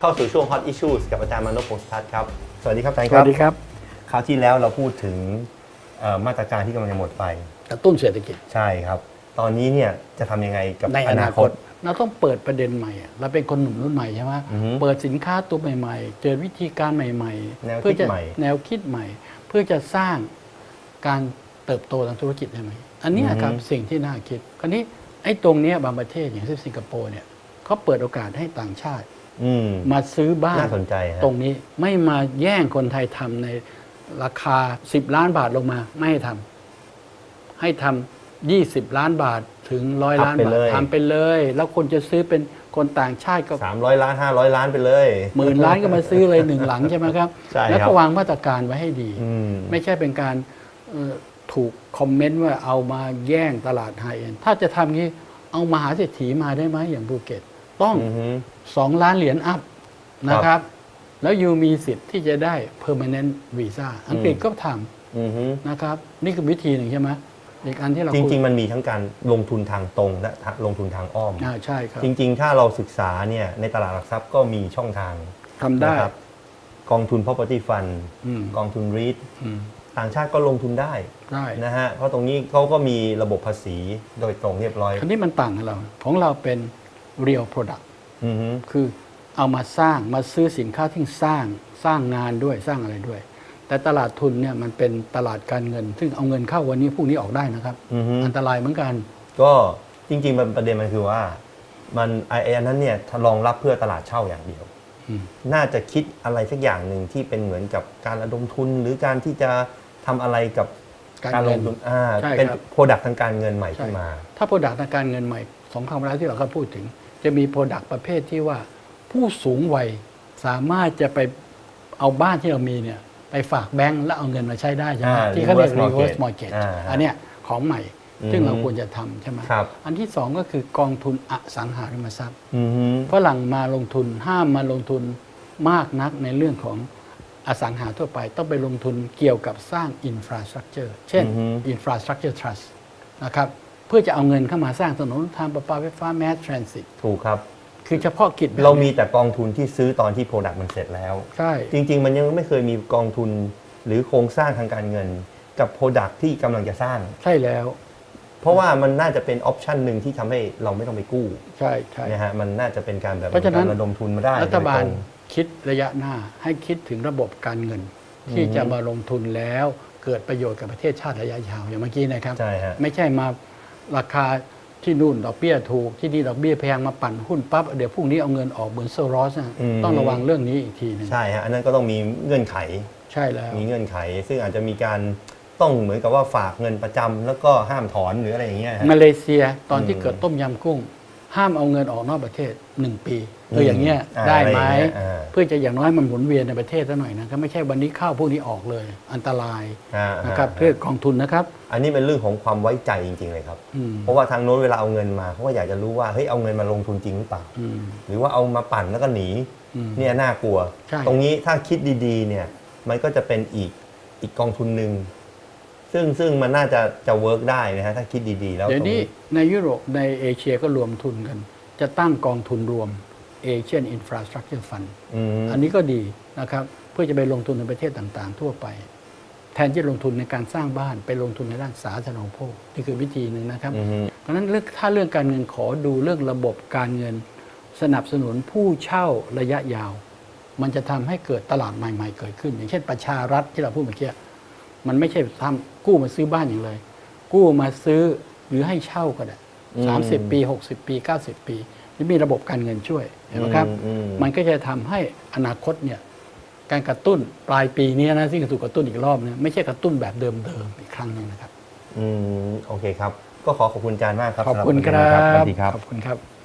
เข้าสู่ช่วง Hot Issues กับอาจารย์มานพพงศทัศน์ครับ สวัสดีครับอาจารย์สครัวับสดีครับคราวที่แล้วเราพูดถึงเอ่อมาตรการที่กำลังจะหมดไป กระตุ้นเศรษฐกิจใช่ครับ ตอนนี้เนี่ยจะทำยังไงกับในออนานาคคตตเราต้องเปิดประเด็นใหม่อะเราเป็นคนหนุ่มรุ่นใหม่ใช่ไหมอือฮึเปิดสินค้าตัวใหม่ๆ เจอวิธีการใหม่แนวคิดเพื่อจะใหม่ แนวคิดใหม่ เพื่อจะสร้างการเติบโตทางธุรกิจได้ไหมอันเนี้ยครับสิ่งที่น่าคิดคราวนี้ไอ้ตรงเนี้ยบางประเทศอย่างเช่นสิงคโปร์เนี่ยเขาเปิดโอกาสให้ต่างชาติ อืม มาซื้อบ้านน่าสนใจฮะ ตรงนี้ไม่มาแย่งคนไทยทำในราคา 10 ล้านบาทลงมา ไม่ให้ทำให้ทำ20 ล้านบาทถึงร้อยล้านบาททำไปเลย แล้วคนจะซื้อเป็นคนต่างชาติก็สามร้อยล้านห้าร้อยล้านไปเลย หมื่นล้านก็มาซื้อเลยหนึ่งหลังใช่ไหมครับ ใช่ครับ แล้วก็วางมาตรการไว้ให้ดี อืม ไม่ใช่เป็นการเอ่อถูกคอมเมนต์ว่าเอามาแย่งตลาดไฮเอ็นถ้าจะทำงี้เอามหาเศรษฐีมาได้ไหมอย่างภูเก็ต ต้องอือฮึ2ล้านเหรียญอัพครับนะครับ แล้วยูมีสิทธิ์ที่จะได้ permanent visa อังกฤษก็ทอือฮึำนะครับ นี่คือวิธีหนึ่งใช่ไหมอีกอันที่เราจริงคุยๆมันมีทั้งการลงทุนทางตรงและลงทุนทางอ้อมอ่าใช่ครับจริง ๆ ถ้าเราศึกษาเนี่ยในตลาดหลักทรัพย์ก็มีช่องทางทำได้นะครับกองทุน property fund อืมกองทุน REIT อืมต่างชาติก็ลงทุนได้ได้นะฮะเพราะตรงนี้เขาก็มีระบบภาษีโดยตรงเรียบร้อยคราวนี้มันต่างกับเรา ของเราเป็น real product อือฮึคือเอามาสร้างมาซื้อสินค้าที่สร้างสร้างงานด้วยสร้างอะไรด้วย แต่ตลาดทุนเนี่ยมันเป็นตลาดการเงิน ซึ่งเอาเงินเข้าวันนี้พรุ่งนี้ออกได้นะครับอือฮึอันตรายเหมือนกัน ก็จริงๆมันประเด็นมันคือว่า มันไอไอ้อันนั้นเนี่ยรองรับเพื่อตลาดเช่าอย่างเดียวอืมน่าจะคิดอะไรสักอย่างหนึ่งที่เป็นเหมือนกับการระดมทุน หรือการที่จะทำอะไรกับการการลเงิงนทุนอ่าใช่ครับเป็นโปรดักต์ทางการเงินใหม่ใช่ขึ้นมา ถ้าโปรดักต์ทางการเงินใหม่ สองคำแรกที่เราก็พูดถึง จะมีโปรดักต์ประเภทที่ว่า ผู้สูงวัยสามารถจะไปเอาบ้านที่เรามีเนี่ยไปฝากแบงก์แล้วเอาเงินมาใช้ได้ใช่ไหมอ่าที่เขาเรียก reverse reverse mortgage mortgage อ่าฮะอันเนี้ยของใหม่อืมซึ่งเราควรจะทำใช่ไหมครับอันที่สองก็คือกองทุนอสังหาริมทรัพย์อือฮึฝรั่งมาลงทุนห้ามมาลงทุนมากนักในเรื่องของอสังหาทั่วไปต้องไปลงทุนเกี่ยวกับสร้างอินฟราสตรักเจอร์เช่นอือฮึอินฟราสตรักเจอร์ทรัสนะครับ เพื่อจะเอาเงินเข้ามาสร้างถนนทางประปาไฟฟ้าแมสทรานสิตถูกครับ คือเฉพาะกิจแบบเรานี้มีแต่กองทุนที่ซื้อตอนที่โปรดักต์มันเสร็จแล้ว ใช่ จริง ๆ มันยังไม่เคยมีกองทุนหรือโครงสร้างทางการเงิน กับโปรดักต์ที่กำลังจะสร้าง ใช่แล้ว เพราะว่ามันน่าจะเป็นออปชันหนึ่งที่ทำให้เราไม่ต้องไปกู้ใช่ใช่ นะฮะมันน่าจะเป็นการแบบเพราะฉะนั้น กระดมทุนมาได้รัฐบาลโดยตง คิดระยะหน้าให้คิดถึงระบบการเงิน ที่อือฮึจะมาลงทุนแล้วเกิดประโยชน์กับประเทศชาติระยะยาวอย่างเมื่อกี้นะครับ ใช่ฮะ ไม่ใช่มา ราคาที่นู่นดอกเบี้ยถูกที่นี่ดอกเบี้ยแพงมาปั่นหุ้นปั๊บเดี๋ยวพรุ่งนี้เอาเงินออกเหมือนโซรอสนะอืม ต้องระวังเรื่องนี้อีกทีหนึงใช่ฮะอันนั้นก็ต้องมีเงื่อนไข ใช่แล้ว มีเงื่อนไข ซึ่งอาจจะมีการต้องเหมือนกับว่าฝากเงินประจำแล้วก็ห้ามถอนหรืออะไรอย่างเงี้ยฮะ มาเลเซียตอนที่อืมเกิดต้มยำกุ้ง ห้ามเอาเงินออกนอกประเทศ 1 ปีอืมคืออย่างเงี้ยอ่าได้ไหมอะไรอย่างเงี้ยอ่าเพื่อจะอย่างน้อยมันหมุนเวียนในประเทศซะหน่อยนะครับไม่ใช่วันนี้เข้าพวกนี้ออกเลยอันตรายอ่านะครับฮะเพื่อกองทุนนะครับ อันนี้เป็นเรื่องของความไว้ใจจริง ๆ เลยครับอืมเพราะว่าทางโน้นเวลาเอาเงินมาเขาก็อยากจะรู้ว่าเฮ้ยเอาเงินมาลงทุนจริงหรือเปล่าอืมหรือว่าเอามาปั่นแล้วก็หนีอืมเนี่ยน่ากลัวใช่ตรงนี้ถ้าคิดดีๆเนี่ยมันก็จะเป็นอีกอีกกองทุนหนึ่ง ซึ่งซึ่งมันน่าจะจะเวิร์กได้นะฮะถ้าคิดดีๆ แล้วเดี๋ยวตรงนี้นี้ในยุโรปในเอเชียก็รวมทุนกัน จะตั้งกองทุนรวม Asian Infrastructure Fund อืมอันนี้ก็ดีนะครับ เพื่อจะไปลงทุนในประเทศต่างๆ ทั่วไป แทนที่ลงทุนในการสร้างบ้านไปลงทุนในด้านสาธารณูปโภคนี่คือวิธีหนึ่งนะครับ อืม เพราะฉะนั้นเรื่องถ้าเรื่องการเงินขอดูเรื่องระบบการเงิน สนับสนุนผู้เช่าระยะยาว มันจะทำให้เกิดตลาดใหม่ ๆ เกิดขึ้น อย่างเช่นประชารัฐที่เราพูดเมื่อกี้ มันไม่ใช่ทำกู้มาซื้อบ้านอย่างเลย กู้มาซื้อหรือให้เช่าก็ได้อืมสามสิบปีหกสิบปีเก้าสิบปีนี่มีระบบการเงินช่วยเห็นไหมครับอืมอืมมันก็จะทำให้อนาคตเนี่ยการกระตุ้นปลายปีนี้นะที่จะถูกกระตุ้นอีกรอบเนี่ยไม่ใช่กระตุ้นแบบเดิมๆอีกครั้งหนึงนะครับ อืมโอเคครับ ก็ขอขอบคุณอาจารย์มากครับขอบคุณคสำหรัวันนี้บสวัสดีครับขอบคุณครับ